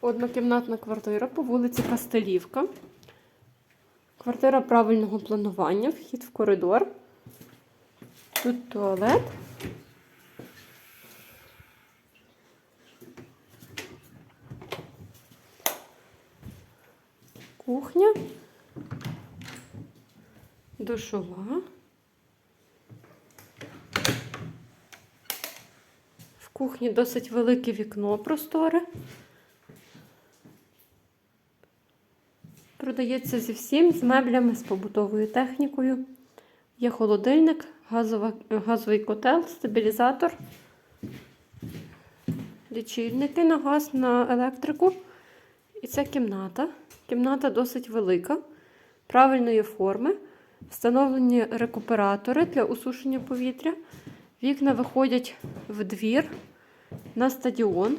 Однокімнатна квартира по вулиці Кастелівка. Квартира правильного планування, вхід в коридор. Тут туалет. Кухня. Душова. В кухні досить велике вікно просторе. Продається зі всім, з меблями, з побутовою технікою. Є холодильник, газова, газовий котел, стабілізатор, лічильники на газ, на електрику. І ця кімната. Кімната досить велика, правильної форми. Встановлені рекуператори для усушення повітря. Вікна виходять в двір на стадіон.